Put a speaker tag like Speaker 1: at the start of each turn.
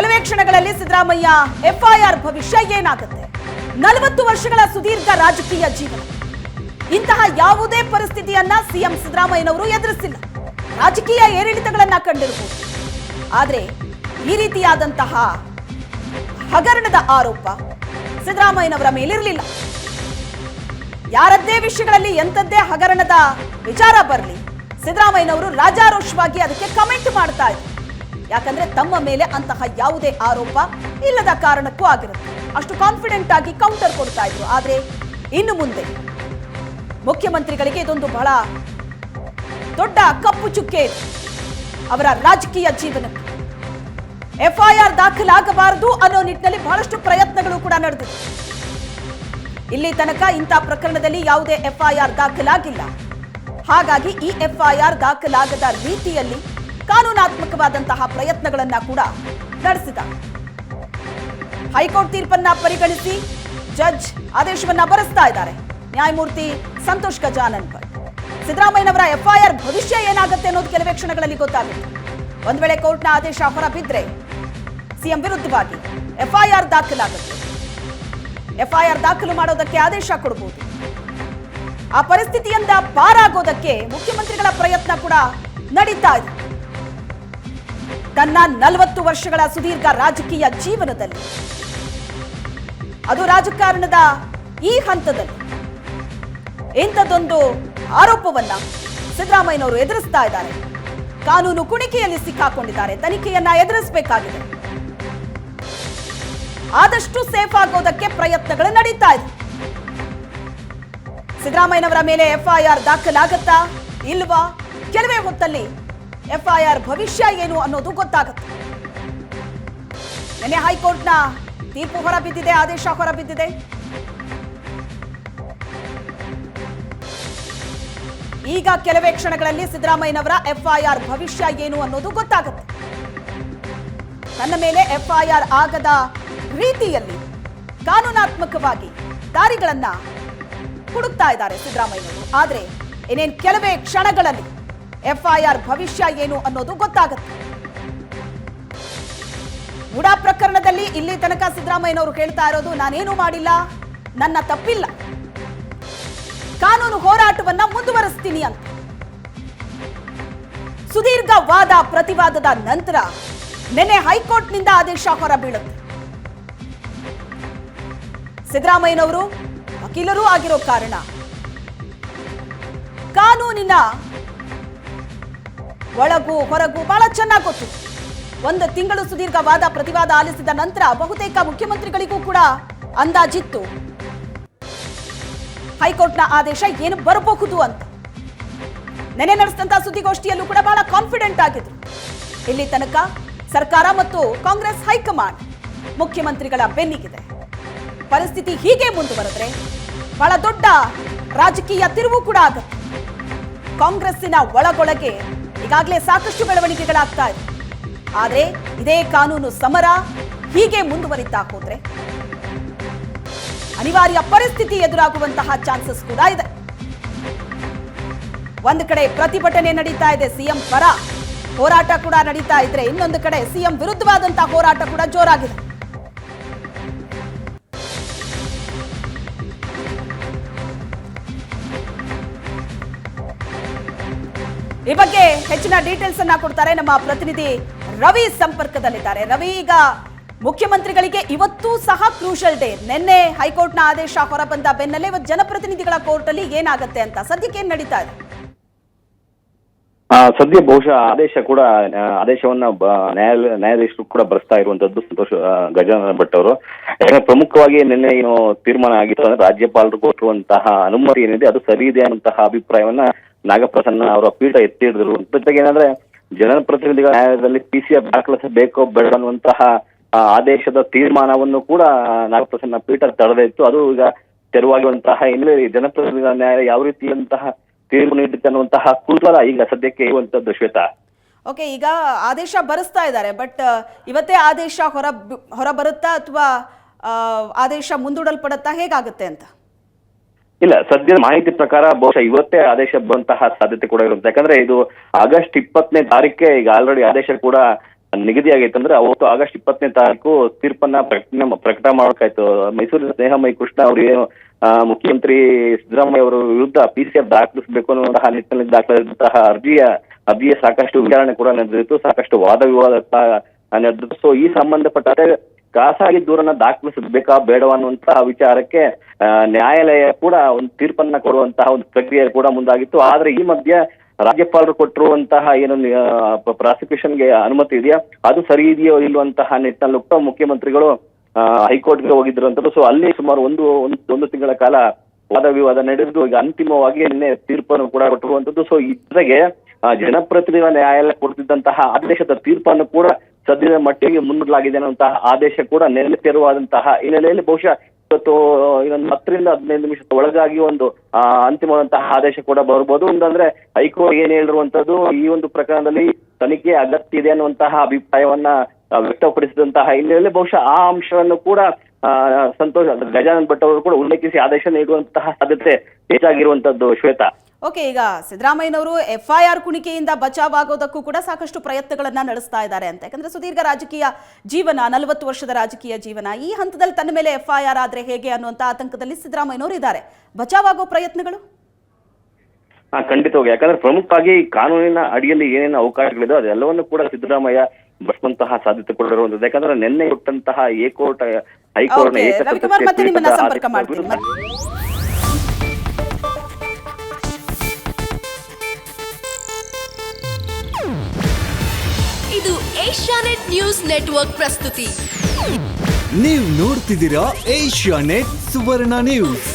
Speaker 1: ಕೆಲವೇ ಕ್ಷಣಗಳಲ್ಲಿ ಸಿದ್ದರಾಮಯ್ಯ ಎಫ್ಐಆರ್ ಭವಿಷ್ಯ ಏನಾಗುತ್ತೆ? ನಲವತ್ತು ವರ್ಷಗಳ ಸುದೀರ್ಘ ರಾಜಕೀಯ ಜೀವನ. ಇಂತಹ ಯಾವುದೇ ಪರಿಸ್ಥಿತಿಯನ್ನ ಸಿಎಂ ಸಿದ್ದರಾಮಯ್ಯನವರು ಎದುರಿಸಿಲ್ಲ. ರಾಜಕೀಯ ಏರಿಳಿತಗಳನ್ನ ಕಂಡಿರಬಹುದು ಆದ್ರೆ ಈ ರೀತಿಯಾದಂತಹ ಹಗರಣದ ಆರೋಪ ಸಿದ್ದರಾಮಯ್ಯನವರ ಮೇಲಿರಲಿಲ್ಲ. ಯಾರದ್ದೇ ವಿಷಯಗಳಲ್ಲಿ ಎಂಥದ್ದೇ ಹಗರಣದ ವಿಚಾರ ಬರಲಿ, ಸಿದ್ದರಾಮಯ್ಯನವರು ರಾಜಾರೋಷವಾಗಿ ಅದಕ್ಕೆ ಕಮೆಂಟ್ ಮಾಡ್ತಾ ಇದ್ರು. ಯಾಕಂದ್ರೆ ತಮ್ಮ ಮೇಲೆ ಅಂತಹ ಯಾವುದೇ ಆರೋಪ ಇಲ್ಲದ ಕಾರಣಕ್ಕೂ ಆಗಿರುತ್ತೆ. ಅಷ್ಟು ಕಾನ್ಫಿಡೆಂಟ್ ಆಗಿ ಕೌಂಟರ್ ಕೊಡ್ತಾ ಇದ್ರು. ಆದ್ರೆ ಇನ್ನು ಮುಂದೆ ಮುಖ್ಯಮಂತ್ರಿಗಳಿಗೆ ಇದೊಂದು ಬಹಳ ದೊಡ್ಡ ಕಪ್ಪು ಚುಕ್ಕೆ ಅವರ ರಾಜಕೀಯ ಜೀವನಕ್ಕೆ. ಎಫ್ಐಆರ್ ದಾಖಲಾಗಬಾರದು ಅನ್ನೋ ನಿಟ್ಟಿನಲ್ಲಿ ಬಹಳಷ್ಟು ಪ್ರಯತ್ನಗಳು ಕೂಡ ನಡೆದಿದೆ. ಇಲ್ಲಿ ತನಕ ಇಂಥ ಪ್ರಕರಣದಲ್ಲಿ ಯಾವುದೇ ಎಫ್ಐಆರ್ ದಾಖಲಾಗಿಲ್ಲ. ಹಾಗಾಗಿ ಈ ಎಫ್ಐಆರ್ ದಾಖಲಾಗದ ರೀತಿಯಲ್ಲಿ ಕಾನೂನಾತ್ಮಕವಾದಂತಹ ಪ್ರಯತ್ನಗಳನ್ನ ಕೂಡ ನಡೆಸಿದ. ಹೈಕೋರ್ಟ್ ತೀರ್ಪನ್ನ ಪರಿಗಣಿಸಿ ಜಡ್ಜ್ ಆದೇಶವನ್ನ ಬರೆಸ್ತಾ ಇದ್ದಾರೆ. ನ್ಯಾಯಮೂರ್ತಿ ಸಂತೋಷ್ ಗಜಾನನ್ ಭಟ್ ಸಿದ್ದರಾಮಯ್ಯನವರ ಎಫ್ಐಆರ್ ಭವಿಷ್ಯ ಏನಾಗುತ್ತೆ ಅನ್ನೋದು ಕೆಲವೇ ಕ್ಷಣಗಳಲ್ಲಿ ಗೊತ್ತಾಗುತ್ತೆ. ಒಂದ್ ವೇಳೆ ಕೋರ್ಟ್ನ ಆದೇಶ ಹೊರಬಿದ್ರೆ ಸಿಎಂ ವಿರುದ್ಧವಾಗಿ ಎಫ್ಐಆರ್ ದಾಖಲಾಗುತ್ತೆ. ಎಫ್ಐಆರ್ ದಾಖಲು ಮಾಡೋದಕ್ಕೆ ಆದೇಶ ಕೊಡಬಹುದು ಆ ಪರಿಸ್ಥಿತಿಯಿಂದ ಪಾರಾಗೋದಕ್ಕೆ ಮುಖ್ಯಮಂತ್ರಿಗಳ ಪ್ರಯತ್ನ ಕೂಡ ನಡೀತಾ ಇದೆ. ತನ್ನ ನಲವತ್ತು ವರ್ಷಗಳ ಸುದೀರ್ಘ ರಾಜಕೀಯ ಜೀವನದಲ್ಲಿ. ಅದು ರಾಜಕಾರಣದ ಈ ಹಂತದಲ್ಲಿ. ಇಂಥದ್ದೊಂದು ಆರೋಪವನ್ನ ಸಿದ್ದರಾಮಯ್ಯನವರು ಎದುರಿಸ್ತಾ ಇದ್ದಾರೆ. ಕಾನೂನು ಕುಣಿಕೆಯಲ್ಲಿ ಸಿಕ್ಕಾಕೊಂಡಿದ್ದಾರೆ. ತನಿಖೆಯನ್ನ ಎದುರಿಸಬೇಕಾಗಿದೆ. ಆದಷ್ಟು ಸೇಫ್ ಆಗೋದಕ್ಕೆ ಪ್ರಯತ್ನಗಳು ನಡೀತಾ ಇದೆ. ಸಿದ್ದರಾಮಯ್ಯನವರ ಮೇಲೆ ಎಫ್ಐಆರ್ ದಾಖಲಾಗತ್ತಾ ಇಲ್ವಾ? ಕೆಲವೇ ಹೊತ್ತಲ್ಲಿ ಎಫ್ಐಆರ್ ಭವಿಷ್ಯ ಏನು ಅನ್ನೋದು ಗೊತ್ತಾಗುತ್ತೆ. ನಿನ್ನೆ ಹೈಕೋರ್ಟ್ನ ತೀರ್ಪು ಹೊರಬಿದ್ದಿದೆ, ಆದೇಶ ಹೊರಬಿದ್ದಿದೆ. ಈಗ ಕೆಲವೇ ಕ್ಷಣಗಳಲ್ಲಿ ಸಿದ್ದರಾಮಯ್ಯನವರ ಎಫ್ಐಆರ್ ಭವಿಷ್ಯ ಏನು ಅನ್ನೋದು ಗೊತ್ತಾಗುತ್ತೆ. ತನ್ನ ಮೇಲೆ ಎಫ್ಐಆರ್ ಆಗದ ರೀತಿಯಲ್ಲಿ ಕಾನೂನಾತ್ಮಕವಾಗಿ ದಾರಿಗಳನ್ನ ಹುಡುಕ್ತಾ ಇದ್ದಾರೆ ಸಿದ್ದರಾಮಯ್ಯನವರು. ಆದರೆ ಏನೇನು ಕೆಲವೇ ಕ್ಷಣಗಳಲ್ಲಿ ಎಫ್ಐಆರ್ ಭವಿಷ್ಯ ಏನು ಅನ್ನೋದು ಗೊತ್ತಾಗುತ್ತೆ. ಮುಡಾ ಪ್ರಕರಣದಲ್ಲಿ ಇಲ್ಲಿ ತನಕ ಸಿದ್ದರಾಮಯ್ಯನವರು ಹೇಳ್ತಾ ಇರೋದು ನಾನೇನು ಮಾಡಿಲ್ಲ, ನನ್ನ ತಪ್ಪಿಲ್ಲ. ಕಾನೂನು ಹೋರಾಟವನ್ನ ಮುಂದುವರಿಸ್ತೀನಿ ಅಂತ. ಸುದೀರ್ಘ ವಾದ ಪ್ರತಿವಾದದ ನಂತರ ನಿನ್ನೆ ಹೈಕೋರ್ಟ್ನಿಂದ ಆದೇಶ ಹೊರಬೀಳುತ್ತೆ. ಸಿದ್ದರಾಮಯ್ಯನವರು ವಕೀಲರೂ ಆಗಿರೋ ಕಾರಣ ಕಾನೂನಿನ ಒಳಗೂ ಹೊರಗೂ ಬಹಳ ಚೆನ್ನಾಗಿ ಗೊತ್ತು. ಒಂದು ತಿಂಗಳು ಸುದೀರ್ಘ ವಾದ ಪ್ರತಿವಾದ ಆಲಿಸಿದ ನಂತರ ಬಹುತೇಕ ಮುಖ್ಯಮಂತ್ರಿಗಳಿಗೂ ಕೂಡ ಅಂದಾಜಿತ್ತು. ಹೈಕೋರ್ಟ್ನ ಆದೇಶ ಏನು ಬರಬಹುದು ಅಂತ. ನೆನೆ ನಡೆಸಿದಂತ ಸುದ್ದಿಗೋಷ್ಠಿಯಲ್ಲೂ ಕೂಡ ಬಹಳ ಕಾನ್ಫಿಡೆಂಟ್ ಆಗಿದ್ರು. ಇಲ್ಲಿ ತನಕ ಸರ್ಕಾರ ಮತ್ತು ಕಾಂಗ್ರೆಸ್ ಹೈಕಮಾಂಡ್ ಮುಖ್ಯಮಂತ್ರಿಗಳ ಬೆನ್ನಿಗಿದೆ. ಪರಿಸ್ಥಿತಿ ಹೀಗೆ ಮುಂದುವರೆದ್ರೆ ಬಹಳ ದೊಡ್ಡ ರಾಜಕೀಯ ತಿರುವು ಕೂಡ ಆಗುತ್ತೆ. ಕಾಂಗ್ರೆಸ್ಸಿನ ಒಳಗೊಳಗೆ ಈಗಾಗಲೇ ಸಾಕಷ್ಟು ಬೆಳವಣಿಗೆಗಳಾಗ್ತಾ ಇದೆ. ಆದರೆ ಇದೇ ಕಾನೂನು ಸಮರ ಹೀಗೆ ಮುಂದುವರಿತಾ ಹೋದ್ರೆ ಅನಿವಾರ್ಯ ಪರಿಸ್ಥಿತಿ ಎದುರಾಗುವಂತಹ ಚಾನ್ಸಸ್ ಕೂಡ ಇದೆ. ಒಂದು ಕಡೆ ಪ್ರತಿಭಟನೆ ನಡೀತಾ ಇದೆ ಸಿಎಂ ಪರ, ಹೋರಾಟ ಕೂಡ ನಡೀತಾ ಇದ್ರೆ ಇನ್ನೊಂದು ಕಡೆ ಸಿಎಂ ವಿರುದ್ಧವಾದಂತಹ ಹೋರಾಟ ಕೂಡ ಜೋರಾಗಿದೆ. ಈ ಬಗ್ಗೆ ಹೆಚ್ಚಿನ ಡೀಟೇಲ್ಸ್ ಅನ್ನ ಕೊಡ್ತಾರೆ ನಮ್ಮ ಪ್ರತಿನಿಧಿ ರವಿ ಸಂಪರ್ಕದಲ್ಲಿದ್ದಾರೆ. ರವಿ, ಈಗ ಮುಖ್ಯಮಂತ್ರಿಗಳಿಗೆ ಇವತ್ತು ಸಹ ಕ್ರೂಷಲ್ ಡೇ ನಿನ್ನೆ ಹೈಕೋರ್ಟ್ನ ಆದೇಶ ಹೊರಬಂದ ಬೆನ್ನಲ್ಲೇ ಇವತ್ತು ಜನಪ್ರತಿನಿಧಿಗಳ ಕೋರ್ಟ್ ಅಲ್ಲಿ ಏನಾಗುತ್ತೆ ಅಂತ ಸದ್ಯಕ್ಕೆ ಏನ್ ನಡೀತಾ ಇದೆ?
Speaker 2: ಸದ್ಯ ಬಹುಶಃ ಆದೇಶ ಕೂಡ ಆದೇಶವನ್ನ ನ್ಯಾಯಾಲಯ ನ್ಯಾಯಾಧೀಶರು ಕೂಡ ಬರ್ಸ್ತಾ ಇರುವಂತದ್ದು ಸಂತೋಷ್ ಗಜಾನನ ಭಟ್ ಅವರು ಯಾಕಂದ್ರೆ ಪ್ರಮುಖವಾಗಿ ನಿನ್ನೆ ಏನು ತೀರ್ಮಾನ ಆಗಿತ್ತು ಅಂದ್ರೆ ರಾಜ್ಯಪಾಲರು ಕೊಟ್ಟಿರುವಂತಹ ಅನುಮತಿ ಏನಿದೆ, ಅದು ಸರಿ ಇದೆ ಅನ್ನುವಂತಹ ಅಭಿಪ್ರಾಯವನ್ನ ನಾಗಪ್ರಸನ್ನ ಅವರ ಪೀಠ ಎತ್ತಿ ಹಿಡಿದ್ರು. ಜೊತೆಗೆ ಏನಂದ್ರೆ ಜನಪ್ರತಿನಿಧಿಗಳ ನ್ಯಾಯಾಲಯದಲ್ಲಿ ಪಿ ಸಿ ದಾಖಲಿಸಬೇಕೋ ಬೇಡ ಅನ್ನುವಂತಹ ಆದೇಶದ ತೀರ್ಮಾನವನ್ನು ಕೂಡ ನಾಗಪ್ರಸನ್ನ ಪೀಠ ತಡೆದಿತ್ತು. ಅದು ಈಗ ತೆರವಾಗಿರುವಂತಹ ಹಿನ್ನೆಲೆ ಜನಪ್ರತಿನಿಧಿಗಳ ನ್ಯಾಯಾಲಯ ಯಾವ ರೀತಿಯಂತಹ ತೀರ್ಪು ನೀಡುತ್ತೆ ಅನ್ನುವಂತಹ ಕುತೂಹಲ ಈಗ ಸದ್ಯಕ್ಕೆ ಇರುವಂತದ್ದು ಶ್ವೇತಾ.
Speaker 1: ಓಕೆ ಈಗ ಆದೇಶ ಬರೆಸ್ತಾ ಇದ್ದಾರೆ ಬಟ್ ಇವತ್ತೇ ಆದೇಶ ಹೊರ ಹೊರ ಬರುತ್ತಾ ಅಥವಾ ಆದೇಶ ಮುಂದೂಡಲ್ಪಡುತ್ತಾ ಹೇಗಾಗುತ್ತೆ ಅಂತ?
Speaker 2: ಇಲ್ಲ ಸದ್ಯದ ಮಾಹಿತಿ ಪ್ರಕಾರ ಬಹುಶಃ ಇವತ್ತೇ ಆದೇಶ ಬರುವಂತಹ ಸಾಧ್ಯತೆ ಕೂಡ ಇರುತ್ತೆ. ಯಾಕಂದ್ರೆ ಇದು ಆಗಸ್ಟ್ ಇಪ್ಪತ್ತನೇ ತಾರೀಕೆ ಈಗ ಆಲ್ರೆಡಿ ಆದೇಶ ಕೂಡ ನಿಗದಿ ಆಗೈತೆ ಅಂದ್ರೆ ಅವತ್ತು ಆಗಸ್ಟ್ ಇಪ್ಪತ್ತನೇ ತಾರೀಕು ತೀರ್ಪನ್ನ ಪ್ರಕಟಣೆ ಪ್ರಕಟ ಮಾಡಬೇಕಾಯ್ತು. ಮೈಸೂರಿನ ಸ್ನೇಹಮಯಿ ಕೃಷ್ಣ ಅವರು ಏನು ಮುಖ್ಯಮಂತ್ರಿ ಸಿದ್ದರಾಮಯ್ಯ ಅವರ ವಿರುದ್ಧ ಪಿ ಸಿ ಆರ್ ದಾಖಲಿಸಬೇಕು ಅನ್ನುವಂತಹ ನಿಟ್ಟಿನಲ್ಲಿ ದಾಖಲಾದಂತಹ ಅರ್ಜಿಯ ಅರ್ಜಿಯ ಸಾಕಷ್ಟು ವಿಚಾರಣೆ ಕೂಡ ನಡೆದಿತ್ತು. ಸಾಕಷ್ಟು ವಾದ ವಿವಾದ ನಡೆದಿತ್ತು. ಸೊ ಈ ಸಂಬಂಧಪಟ್ಟಂತೆ ಖಾಸಗಿ ದೂರನ್ನ ದಾಖಲಿಸಬೇಕಾ ಬೇಡವಾ ಅನ್ನುವಂತಹ ವಿಚಾರಕ್ಕೆ ನ್ಯಾಯಾಲಯ ಕೂಡ ಒಂದು ತೀರ್ಪನ್ನ ಕೊಡುವಂತಹ ಒಂದು ಪ್ರಕ್ರಿಯೆ ಕೂಡ ಮುಂದಾಗಿತ್ತು. ಆದ್ರೆ ಈ ಮಧ್ಯೆ ರಾಜ್ಯಪಾಲರು ಕೊಟ್ಟಿರುವಂತಹ ಏನು ಪ್ರಾಸಿಕ್ಯೂಷನ್ಗೆ ಅನುಮತಿ ಇದೆಯಾ? ಅದು ಸರಿ ಇದೆಯೋ ಇಲ್ವಂತಹ ನಿಟ್ಟಿನಲ್ಲಿ ಮುಖ್ಯಮಂತ್ರಿಗಳು ಹೈಕೋರ್ಟ್ಗೆ ಹೋಗಿದ್ರು ಅಂತ ಸೊ ಅಲ್ಲಿ ಸುಮಾರು ಒಂದು ಒಂದು ತಿಂಗಳ ಕಾಲ ವಾದ ವಿವಾದ ನಡೆದು ಈಗ ಅಂತಿಮವಾಗಿ ನಿನ್ನೆ ತೀರ್ಪನ್ನು ಕೂಡ ಕೊಟ್ಟಿರುವಂತದ್ದು ಸೊ ಇದ್ರಿಗೆ ಆ, ಜನಪ್ರತಿನಿಧಿಗಳ ನ್ಯಾಯಾಲಯ ಕೊಡ್ತಿದ್ದಂತಹ ಆದೇಶದ ತೀರ್ಪನ್ನು ಕೂಡ ಸದ್ಯದ ಮಟ್ಟಿಗೆ ಮುನ್ನಡಲಾಗಿದೆ ಅನ್ನುವಂತಹ ಆದೇಶ ಕೂಡ ನೆಲೆ ತೆರವಾದಂತಹ ಹಿನ್ನೆಲೆಯಲ್ಲಿ ಬಹುಶಃ ಇವತ್ತು ಇನ್ನೊಂದು ಹತ್ತರಿಂದ ಹದಿನೈದು ನಿಮಿಷದ ಒಳಗಾಗಿ ಒಂದು ಅಂತಿಮವಾದಂತಹ ಆದೇಶ ಕೂಡ ಬರ್ಬೋದು ಒಂದಂದ್ರೆ ಹೈಕೋರ್ಟ್ ಏನ್ ಹೇಳಿರುವಂತದ್ದು ಈ ಒಂದು ಪ್ರಕರಣದಲ್ಲಿ ತನಿಖೆ ಅಗತ್ಯ ಇದೆ ಅನ್ನುವಂತಹ ಅಭಿಪ್ರಾಯವನ್ನ ವ್ಯಕ್ತಪಡಿಸಿದಂತಹ ಹಿನ್ನೆಲೆಯಲ್ಲಿ ಬಹುಶಃ ಆ ಅಂಶವನ್ನು ಕೂಡ ಸಂತೋಷ್ ಗಜಾನನ್ ಭಟ್ ಅವರು ಕೂಡ ಉಲ್ಲೇಖಿಸಿ ಆದೇಶ ನೀಡುವಂತಹ ಸಾಧ್ಯತೆ ಹೆಚ್ಚಾಗಿರುವಂತದ್ದು ಶ್ವೇತಾ.
Speaker 1: ಓಕೆ ಈಗ ಸಿದ್ದರಾಮಯ್ಯನವರು ಎಫ್ಐಆರ್ ಕುಣಿಕೆಯಿಂದ ಬಚಾವಾಗೋದಕ್ಕೂ ಕೂಡ ಸಾಕಷ್ಟು ಪ್ರಯತ್ನಗಳನ್ನ ನಡೆಸ್ತಾ ಇದ್ದಾರೆ ಅಂತ. ಯಾಕಂದ್ರೆ ಸುದೀರ್ಘ ರಾಜಕೀಯ ಜೀವನ ನಲವತ್ತು ವರ್ಷದ ರಾಜಕೀಯ ಜೀವನ ಈ ಹಂತದಲ್ಲಿ ತನ್ನ ಮೇಲೆ ಎಫ್ಐಆರ್ ಆದ್ರೆ ಹೇಗೆ ಅನ್ನುವಂತ ಆತಂಕದಲ್ಲಿ ಸಿದ್ದರಾಮಯ್ಯನವರು ಇದ್ದಾರೆ. ಬಚಾವಾಗೋ ಪ್ರಯತ್ನಗಳು?
Speaker 2: ಹಾ ಖಂಡಿತವಾಗಿ. ಯಾಕಂದ್ರೆ ಪ್ರಮುಖವಾಗಿ ಕಾನೂನಿನ ಅಡಿಯಲ್ಲಿ ಏನೇನು ಅವಕಾಶಗಳಿದೆ ಅದೆಲ್ಲವನ್ನು ಕೂಡ ಸಿದ್ದರಾಮಯ್ಯ ಬಳಸುವಂತಹ ಸಾಧ್ಯತೆ ಕೂಡ ಇರುವಂತದ್ದು ಯಾಕಂದ್ರೆ ನಿನ್ನೆ ಕೊಟ್ಟಂತಹ ಏಕೋರ್ಟ್ ಹೈಕೋರ್ಟ್
Speaker 3: ಇದು ಏಷ್ಯಾನೆಟ್ ನ್ಯೂಸ್ ನೆಟ್ವರ್ಕ್ ಪ್ರಸ್ತುತಿ.
Speaker 4: ನೀವು ನೋಡ್ತಿದ್ದೀರಾ ಏಷ್ಯಾ ನೆಟ್ ಸುವರ್ಣ ನ್ಯೂಸ್.